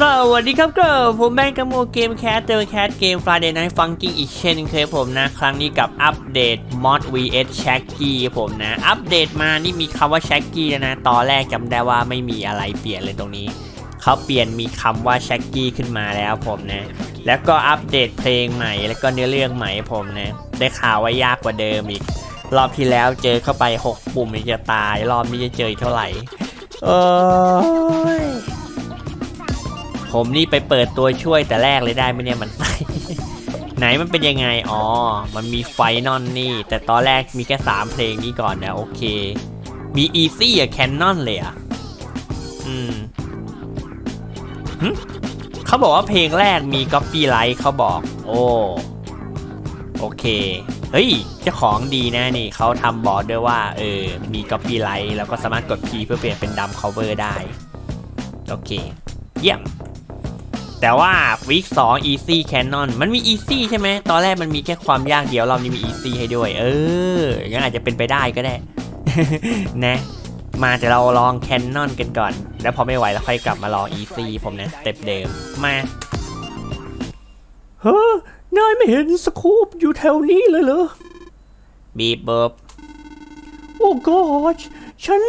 สวัสดีครับก็ผมแบงค์กัมโมเกมแคสเตอร์แคสเกม Friday Night Funkin' อีกเช่นเคยผมนะ ครั้งนี้กับอัปเดต Mod vs Shaggy ผมนะ อัปเดตมานี่มีคำว่า Shaggy แล้วนะ ตอนแรกจำได้ว่าไม่มีอะไรเปลี่ยนเลยตรงนี้ เขาเปลี่ยนมีคำว่า Shaggy ขึ้นมาแล้วผมนะ แล้วก็อัปเดตเพลงใหม่ แล้วก็เนื้อเรื่องใหม่ผมนะ ได้ข่าวว่ายากกว่าเดิมอีก รอบที่แล้วเจอเข้าไป 6 ปุ่มจะตาย รอบนี้จะเจออีกเท่าไหร่ โอ้ยผมนี่ไปเปิดตัวช่วยแต่แรกเลยได้ไหมเนี่ยมัน ไหนมันเป็นยังไง อ๋อ มันมีไฟนอลนี่ แต่ตอนแรกมีแค่3เพลงนี้ก่อนนะ โอเค มีอีซี่อะแคนนอนเลยอะอืมหึเขาบอกว่าเพลงแรกมีก๊อปปี้ไลท์เขาบอก โอ้ โอเค เฮ้ยเจ้าของดีนะนี่เขาทำบอกด้วยว่าเออมีก๊อปปี้ไลท์แล้วก็สามารถกดคีเพื่อเปลี่ยนเป็นดัม cover ได้ โอเค เยี่ยม แต่ว่าวีค2 Easy Canon มันมี Easy ใช่ไหมตอนแรกมันมีแค่ความยากเดียวรอบนี้มี Easy ให้ด้วย เอองั้นอาจจะเป็นไปได้ก็ได้ นะมาแต่เราลอง Canon กันก่อน แล้วพอไม่ไหวแล้วค่อยกลับมาลอง Easy ผมนะสเต็ปเดิมมาเฮ้ นายไม่เห็นสคูปอยู่แถวนี้เลยเหรอ บีบเบิบโอ้กอชฉัน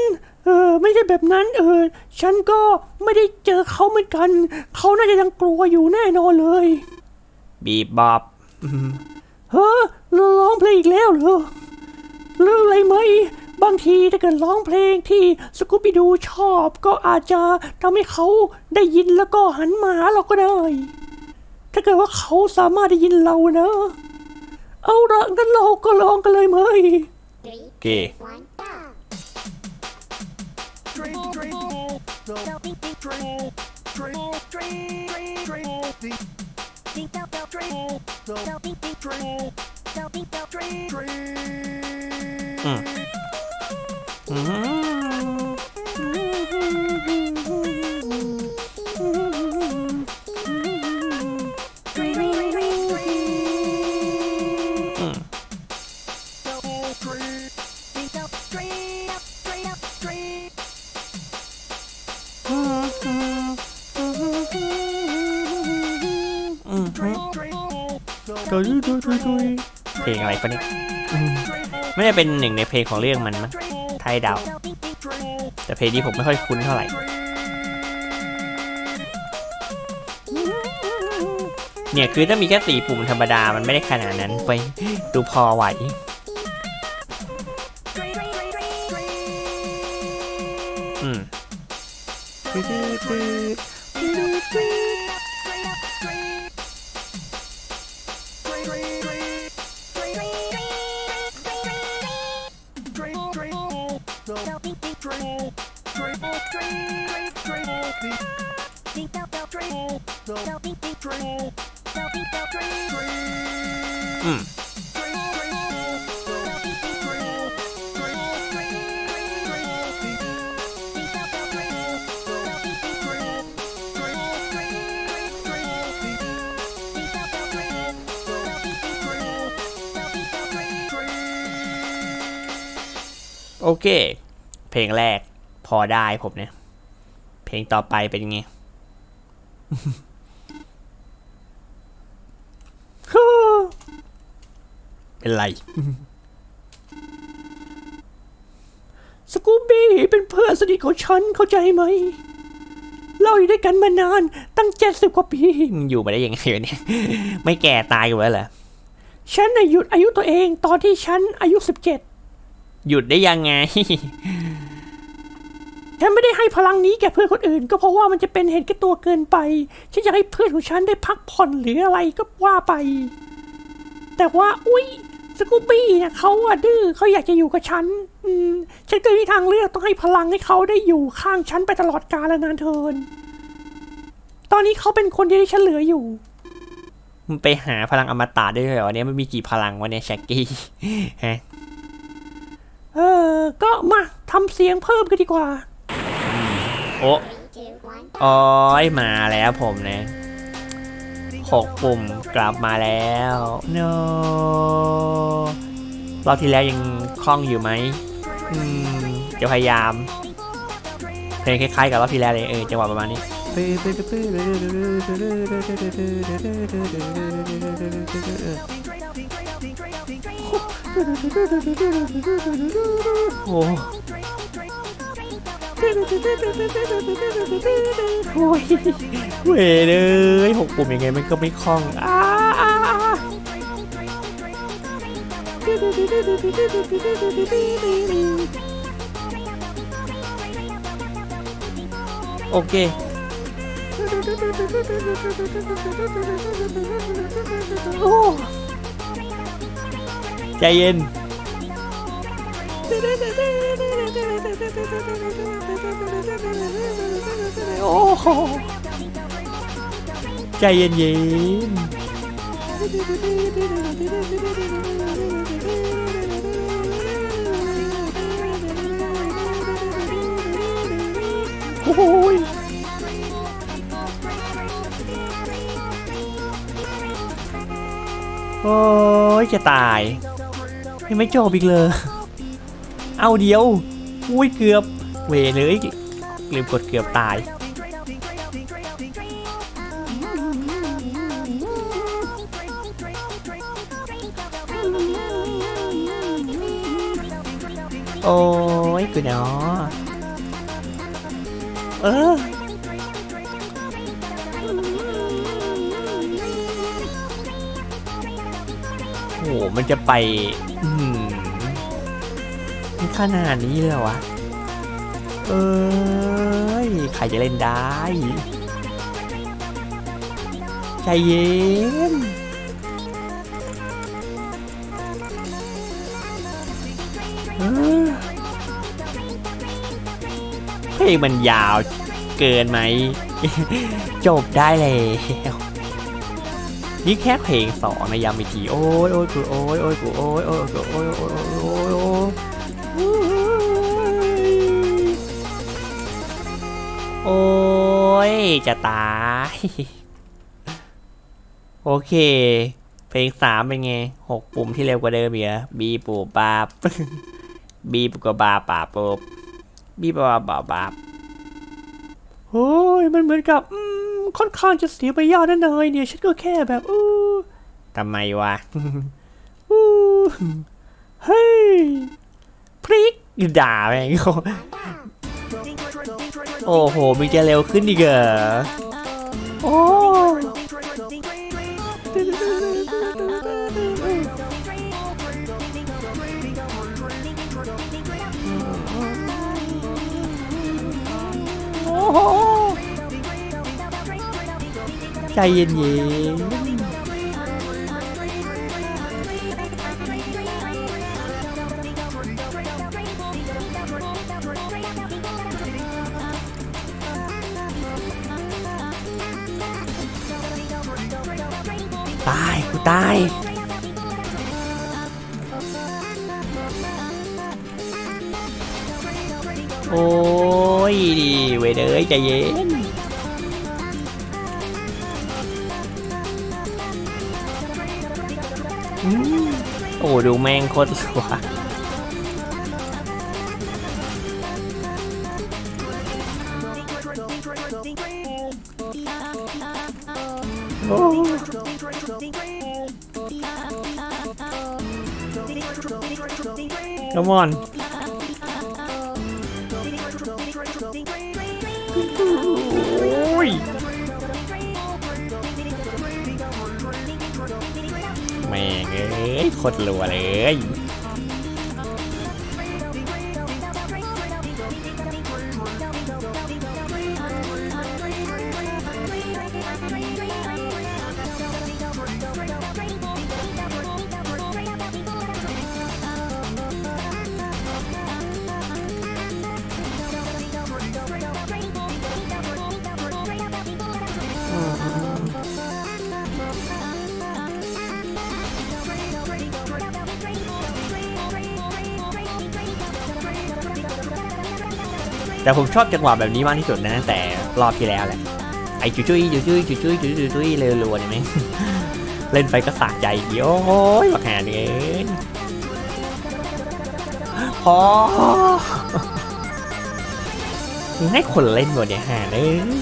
เออไม่ใช่แบบนั้นเออฉันก็ไม่ได้เจอเขาเหมือนกัน เขาน่าจะยังกลัวอยู่แน่นอนเลย บีบบอบเฮ้อร้องเพลงอีกแล้วเหรอเรื่องอะไรไหม บางทีถ้าเกิดร้องเพลงที่สกูปิดูชอบ ก็อาจจะทำให้เขาได้ยินแล้วก็หันมาหาเราก็ได้ ถ้าเกิดว่าเขาสามารถได้ยินเรานะ เอาละงั้นเราก็ร้องกันเลยไหม Three, Okay. one, go. Drink, drink, no, drink, ดุยดุยเพลงอะไรปะเนี่ยไม่ได้เป็นหนึ่งในเพลงของเรื่องมันมั้งไทยดาวแต่เพลงนี้ผมไม่ค่อยคุ้นเท่าไหร่ เนี่ยคือถ้ามีแค่สี่ปุ่มธรรมดา มันไม่ได้ขนาดนั้นไปดูพอไหว โอเค เพลงแรกพอได้ผมเนี่ย เพลงต่อไปเป็นไงเป็นไร สกูบี้เป็นเพื่อนสนิทของฉันเข้าใจไหม เราอยู่ด้วยกันมานานตั้งเจ็ดสิบกว่าปีมึงอยู่มาได้ยังไงวะเนี่ยไม่แก่ตายกันแล้วเหรอฉันน่ะหยุอายุตัวเองตอนที่ฉันอายุสิบเจ็ด หยุดได้ยังไง ฉันไม่ได้ให้พลังนี้แก่เพื่อนคนอื่น ก็เพราะว่ามันจะเป็นเหตุแก่ตัวเกินไป ฉันอยากให้เพื่อนของฉันได้พักผ่อนหรืออะไรก็ว่าไป แต่ว่า อุ้ยสกูบี้เนี่ยเขาอะดื้อเขาอยากจะอยู่กับฉัน อืม ฉันก็มีทางเลือกต้องให้พลังให้เขาได้อยู่ข้างฉันไปตลอดกาลและนานเทิน ตอนนี้เขาเป็นคนเดียวที่ฉันเหลืออยู่มันไปหาพลังอมตะได้ด้วยเหรอเนี่ยมันมีกี่พลังวะเนี่ยแช็กกี้ฮะ เออ ก็มาทำเสียงเพิ่มกันดีกว่า โอ้ Three, two, one. โอ้ยมาแล้วผมนะหกปุ่มกลับมาแล้ว no รอบที่แล้วยังคล่องอยู่ไหมอืมจะพยายามเพลงคล้ายๆกับรอบที่แล้วเลยเออจังหวะประมาณนี้ โอ้โอ้ยเวเลยหกปุ่มยังไงมันก็ไม่คล่องอ้าโอเคโอ้ ใจเย็น โอ้โหใจเย็นเย็นโอ้ยโอ้ยจะตาย ยังไม่จบอีกเลย เอาเดียว อุ้ยเกือบ เวเลยลืมกดเกือบตาย โอ้ยกูเนาะเออ มันจะไป อืมขนาดนี้เลยเหรอวะ เอ้ย ใครจะเล่นได้ ใจเย็นเออเพลงมันยาวเกินไหม จบได้แล้ว นี่แค่เพลงสองนะย้ำอีทีโอ้ยโอ้ยกูโอ้ยโอ้ยกูโอ้ยโอ้ยกูโอ้ยโอ้ยโอ้ยโอ้ยโอ้ยโอ้ยจะตาย โอเค เพลงสามเป็นไงหกปุ่มที่เร็วกว่าเดิมเบียบีปูปาบบีปูกบาปาปูบบีปาบาบาบโอ้ยมันเหมือนกับอืม ค่อนข้างจะเสียไปยอดนั่นเลยเนี่ยฉันก็แค่แบบอู้ทำไมวะอู้เฮ้ยพริกด่าแม่งโอ้โหมันจะเร็วขึ้นอีกเหรอโอ้ ใจเย็นๆตายกูตายโอ้ยเวยเด้ยใจเย็น โอ้ดูแม่งโคตรสวยโอ้ come on โอ้ คตรรัวเลย แต่ผมชอบจังหวะแบบนี้มากที่สุดนะตั้งแต่รอบที่แล้วแหละไอ้จุยจุยจุยจุยจุยจุยจุยจุยจุยเร็วรัวเนี่ยไหมเล่นไปก็สะใจเดียวโอ้ยบักแหนเองพอมึงให้คนเล่นหมดเนี่ยฮะเลย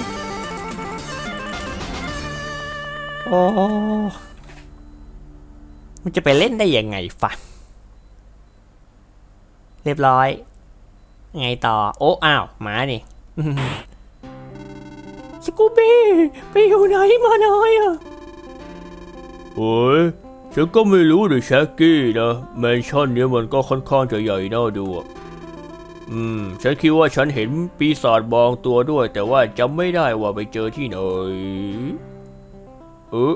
โอ้มันจะไปเล่นได้ยังไงฟะเรียบร้อย ไงต่อ โอ้อ้าวหมานี่สกูบี้ไปอยู่ไหนมาหน่อยอะโอ้ยฉันก็ไม่รู้ดิแช็กกี้นะแมนชั่นเนี้ยมันก็ค่อนข้างจะใหญ่น่าดูอะอืม ฉันคิดว่าฉันเห็นปีศาจบางตัวด้วย แต่ว่าจำไม่ได้ว่าไปเจอที่ไหนเออ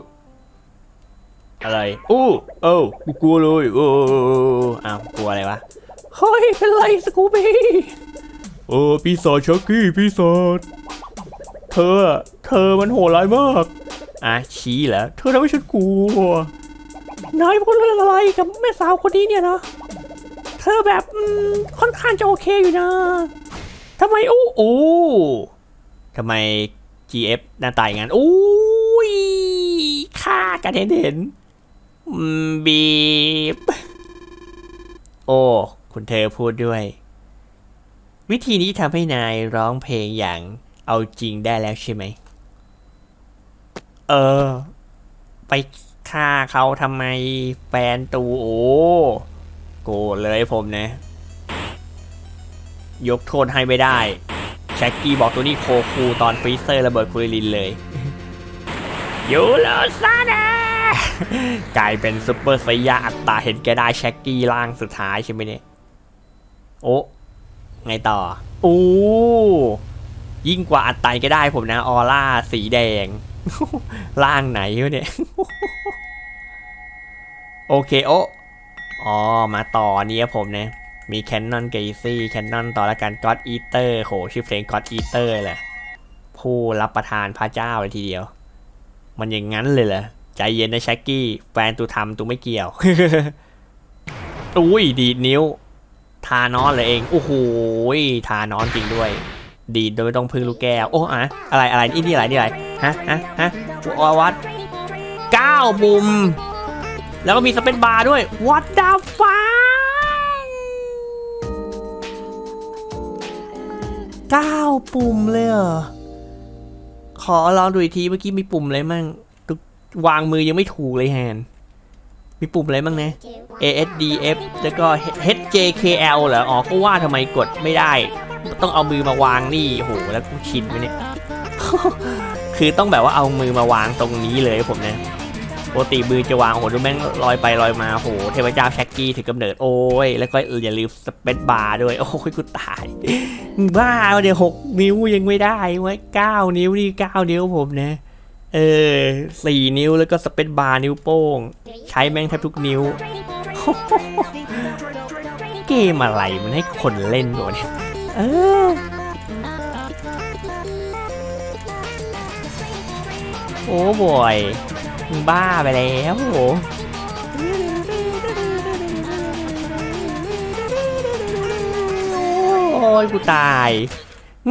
อะไร โอ้เอ้ากูกลัวเลย โอ้อ้าวกลัวอะไรวะ เฮ้ย เป็นไรสกูบี้เออปีศาจแช็กกี้ปีศาจเธออะเธอมันโหดร้ายมากอะชี้เหรอเธอทำให้ฉันกลัวนายพูดเรื่องอะไรกับแม่สาวคนนี้เนี่ยนะเธอแบบอืมค่อนข้างจะโอเคอยู่นะทำไมอู้อู้ทำไม GF หน้าตายงานอู้ยฆ่ากันเห็นเห็นอืมบีบโอ้ คุณเธอพูดด้วย วิธีนี้ทำให้นายร้องเพลงอย่างเอาจริงได้แล้วใช่ไหม เออ ไปฆ่าเขาทำไมแฟนตูโอโกรธเลยผมนะ ยกโทษให้ไม่ได้แช็กกี้บอกตัวนี้โคคูตอนฟรีเซอร์ระเบิดคุริลินเลยยูโรซานะกลายเป็นซุปเปอร์ไซยาอัตตาเห็นแกได้แช็กกี้ล่างสุดท้ายใช่ไหมเนี่ย โอ้ไงต่ออู้ยิ่งกว่าอัดไตก็ได้ผมนะ ออร่าสีแดง ล่างไหนวะเนี่ย โอเคโอ้อ๋อ มาต่อเนี้ยผมนะ มีแคนนอนเกซี่แคนนอนต่อละกันก็อดอีเตอร์โห ชื่อเพลงก็อดอีเตอร์เลยผู้รับประทานพระเจ้าเลยทีเดียว มันอย่างนั้นเลยเหรอใจเย็นนะแช็กกี้ แฟนตูทำตูไม่เกี่ยว อุ้ย ดีดนิ้ว ทานอนเลยเอง โอ้โหทานอนจริงด้วย ดีโดยไม่ต้องพึ่งลูกแก้ว โอ้อะอะไรอะไรนี่นี่อะไรนี่อะไรฮะฮะฮะอวัดเก้าปุ่มแล้วก็มีสเปนบาร์ด้วย What the fuck เก้าปุ่มเลยเหรอ ขอลองดูอีกทีเมื่อกี้มีปุ่มอะไรมั่งวางมือยังไม่ถูกเลยแฮน มีปุ่มอะไรบ้างนะ A S D F แล้วก็ H J K L เหรอ อ๋อ ก็ว่าทำไมกดไม่ได้ ต้องเอามือมาวางนี่โห แล้วกูชินไหมเนี่ย คือต้องแบบว่าเอามือมาวางตรงนี้เลยผมนะปกติมือจะวางโหดูแม่งลอยไปลอยมาโห เทพเจ้าแช็กกี้ถือกำเนิดโอ้ย แล้วก็อย่าลืมสเปซบาร์ด้วย โอ้ยกูตายบ้าเดี๋ยวหกนิ้วยังไม่ได้ไว้เก้านิ้วนี่เก้านิ้วผมนะ เออสี่นิ้วแล้วก็สเปซบาร์นิ้วโป้ง ใช้แม่งแทบทุกนิ้ว เกมอะไรมันให้คนเล่นวเนี่ยเออโอ้บอยมึงบ้าไปแล้วโหโอ้ยกูตาย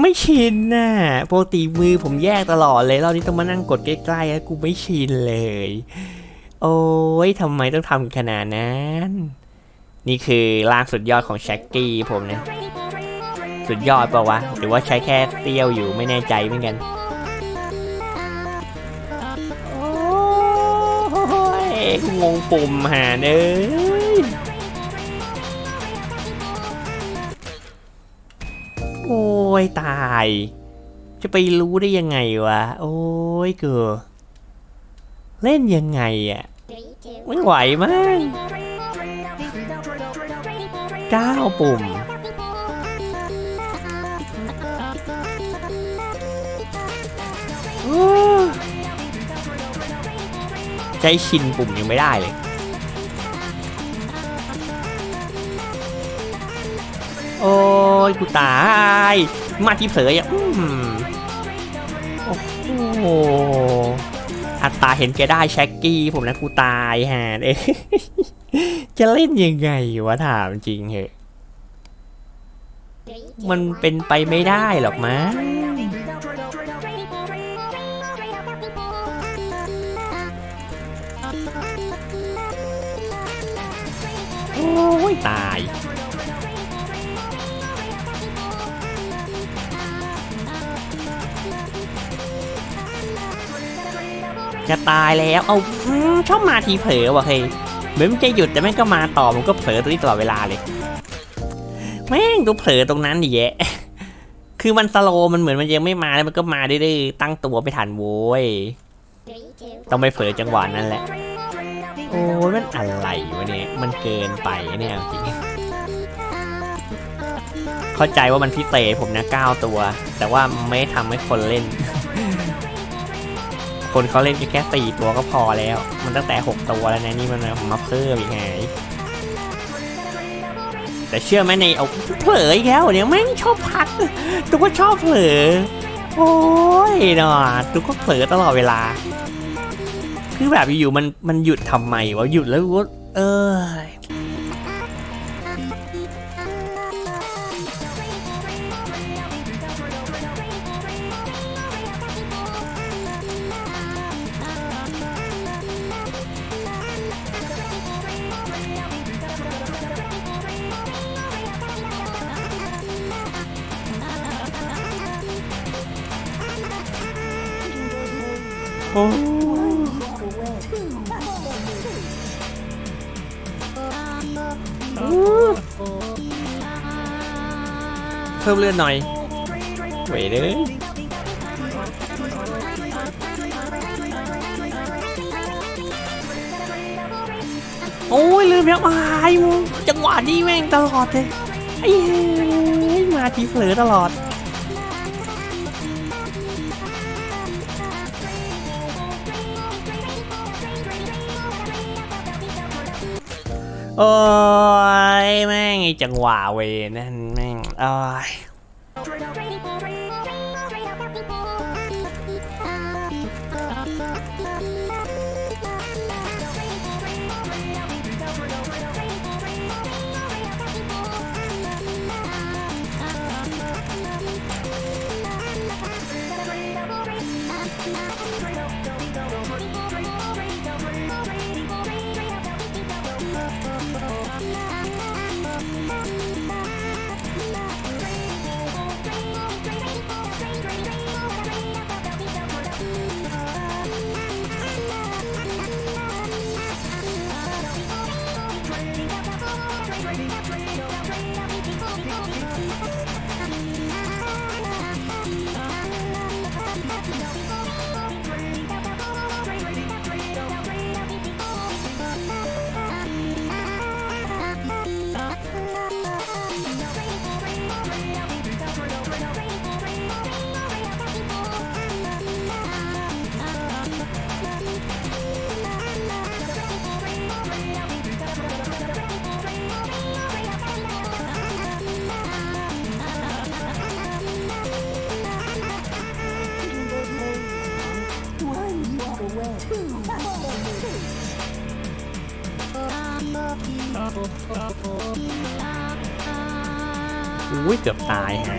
ไม่ชินน่ะปกติมือผมแยกตลอดเลยรอบนี้ต้องมานั่งกดใกล้ๆแล้วกูไม่ชินเลย โอ้ยทำไมต้องทำขนาดนั้น นี่คือร่างสุดยอดของแช็กกี้ผมนะ สุดยอดปะวะ หรือว่าใช้แค่เตี้ยวอยู่ไม่แน่ใจเหมือนกันโอ้ยงงปุ่มหาเอ้ โอ้ยตาย จะไปรู้ได้ยังไงวะ โอ้ยเกือเล่นยังไงอะไม่ไหวมั้งเก้าปุ่มโอ้ใจชินปุ่มยังไม่ได้เลย ยกูตาย มาที่เผยอะอืมโอ้โหอัตตาเห็นแกได้แช็กกี้ผมนะกูตายฮะเอ้ยจะเล่นยังไงวะถามจริงเหอะมันเป็นไปไม่ได้หรอกมั้งโอ้ยตาย จะตายแล้ว เอาอืมชอบมาทีเผลอว่ะเฮ้ยเหมือนมันจะหยุดแต่แม่งก็มาต่อมันก็เผลอตัวนี้ตลอดเวลาเลย แม่งตัวเผลอตรงนั้นดิแยะ คือมันสโลมันเหมือนมันยังไม่มาแล้วมันก็มาดื้อๆตั้งตัวไม่ทันโว้ย ต้องไปเผลอจังหวะนั้นแหละ โอ้ยมันอะไรวะเนี่ย มันเกินไปเนี่ยจริงเข้าใจว่ามันพิเศษผมนะเก้าตัว แต่ว่าไม่ทำให้คนเล่น คนเขาเล่นแค่สี่ตัวก็พอแล้ว มันตั้งแต่หกตัวแล้วนะนี่มันมาเพิ่มอีกไงแต่เชื่อไหมในเอาเผลออีกแล้วเนี่ยแม่งชอบพักตุ๊กก็ชอบเผลอโอ้ยเนาะตุ๊กก็เผลอตลอดเวลา คือแบบอยู่ๆมันมันหยุดทำไมวะหยุดแล้วก็เออ อ้เพิ่มเลือดหน่อยเว้ยเลยโอ้ยลืมแล้วอายมึงจังหวะนี้แม่งตลอดเลยไอ้มาทีเผลอตลอด โอ้ยแม่งไอจังหวะเวรนั่นแม่งโอ้ย อุ้ยเกือบตายหา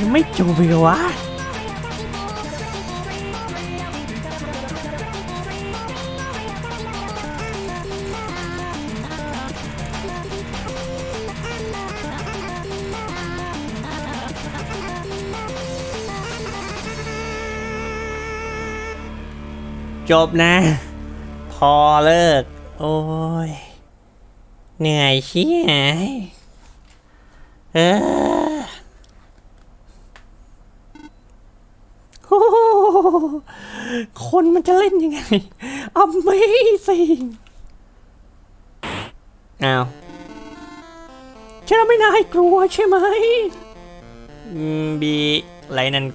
ยังไม่จบอีกเหรอวะจบนะ พอเลิก โอ้ย เหนื่อยเชี่ยเออ โอ้โห คนมันจะเล่นยังไง Amazing อ้าวฉันไม่น่าให้กลัวใช่ไหมอืมบีไรนั่น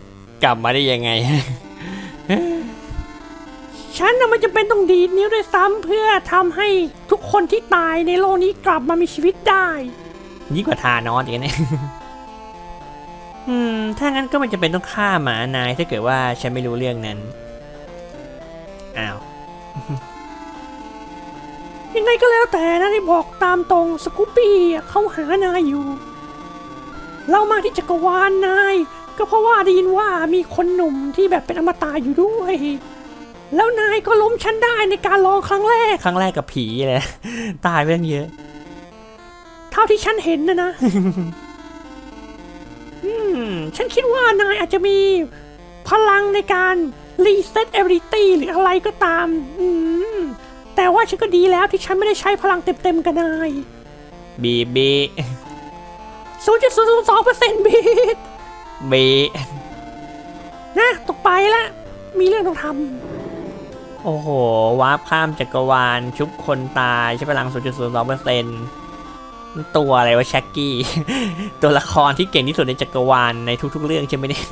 กลับมาได้ยังไง ฉันน่ะมันจะเป็นต้องดีดนิ้วด้วยซ้ำเพื่อทำให้ทุกคนที่ตายในโลกนี้กลับมามีชีวิตได้ยิ่งกว่าทานอสอีกนะเนี่ยอืม ถ้างั้นก็มันจะเป็นต้องฆ่าหมานายถ้าเกิดว่าฉันไม่รู้เรื่องนั้น ยังไงก็แล้วแต่นะที่บอกตามตรงสกูปปี้อะเขาหานายอยู่ เรามาที่จักรวาลนาย ก็เพราะว่าได้ยินว่ามีคนหนุ่มที่แบบเป็นอมตะอยู่ด้วย แล้วนายก็ล้มฉันได้ในการลองครั้งแรก ครั้งแรกกับผีเลยตายไปตั้งเยอะ เท่าที่ฉันเห็นนะนะอืมฉันคิดว่านายอาจจะมีพลังในการรีเซ็ตเอริตี้หรืออะไรก็ตาม อืม แต่ว่าฉันก็ดีแล้วที่ฉันไม่ได้ใช้พลังเต็มๆกับนายบีบี0.002%บิตบีนะตกไปละ มีเรื่องต้องทโอ้โหวาร์ปข้ามจักรวาลชุบคนตายใช้พลัง 0.02%ตัวอะไรวะแช็กกี้ ตัวละครที่เก่งที่สุดในจักรวาลในทุกๆเรื่องใช่ไหมเนี่ย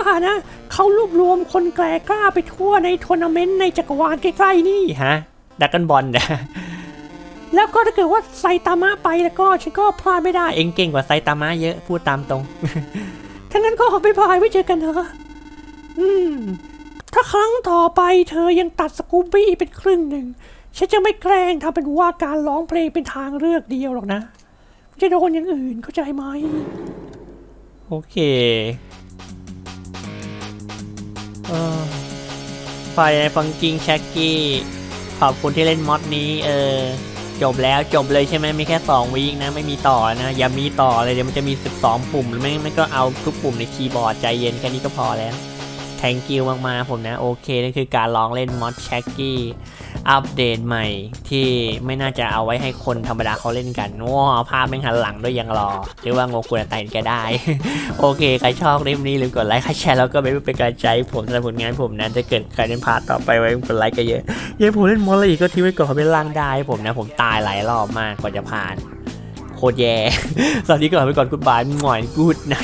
ว่านะเขารวบรวมคนแกร่กล้าไปทั่วในทัวร์นาเมนต์ในจักรวาลใกล้ๆนี่ฮะดักกันบอลนะแล้วก็ถ้าเกิดว่าไซตามะไปแล้วก็ฉันก็พลาดไม่ได้เองเก่งกว่าไซตามะเยอะพูดตามตรงถ้างั้นก็ไปพายไว้เจอกันเถอะอืม ถ้าครั้งต่อไปเธอยังตัดสกูปปี้เป็นครึ่งหนึ่ง ฉันจะไม่แกล้งทำเป็นว่าการร้องเพลงเป็นทางเลือกเดียวหรอกนะจะโดนอย่างอื่นเข้าใจไหม โอเค เออฝ่ายในฟังกิงแช็กกี้ ขอบคุณที่เล่นมอดนี้ เออ จบแล้วจบเลยใช่ไหมมีแค่ 2วีคนะ ไม่มีต่อนะ อย่ามีต่อเลยเดี๋ยวมันจะมี 12 ปุ่มหรือไม่ไม่ก็เอาทุกปุ่มในคีย์บอร์ดใจเย็นแค่นี้ก็พอแล้ว thank you มากๆผมนะ โอเคนั่นคือการลองเล่นมอดแช็กกี้ อัปเดตใหม่ที่ไม่น่าจะเอาไว้ให้คนธรรมดาเขาเล่นกันว้าภาพแม่งหันหลังด้วยยังรอ หรือว่าโงกุนไตนแกได้ โอเค ใครชอบคลิปนี้ลืมกดไลค์ใครแชร์แล้วก็ไม่เป็นกำลังใจให้ผมสำหรับผลงานผมนะถ้าเกิดใครเล่นพาร์ทต่อไปไว้กดไลค์กันเยอะยังผมเล่นมอลลี่ก็ทิ้งไว้ก่อนเขาเป็นล่างได้ให้ผมนะ ผมตายหลายรอบมากกว่าจะผ่านโคตรแย่สวัสดีก่อนไปก่อนกูดบายหน่อยกูดไน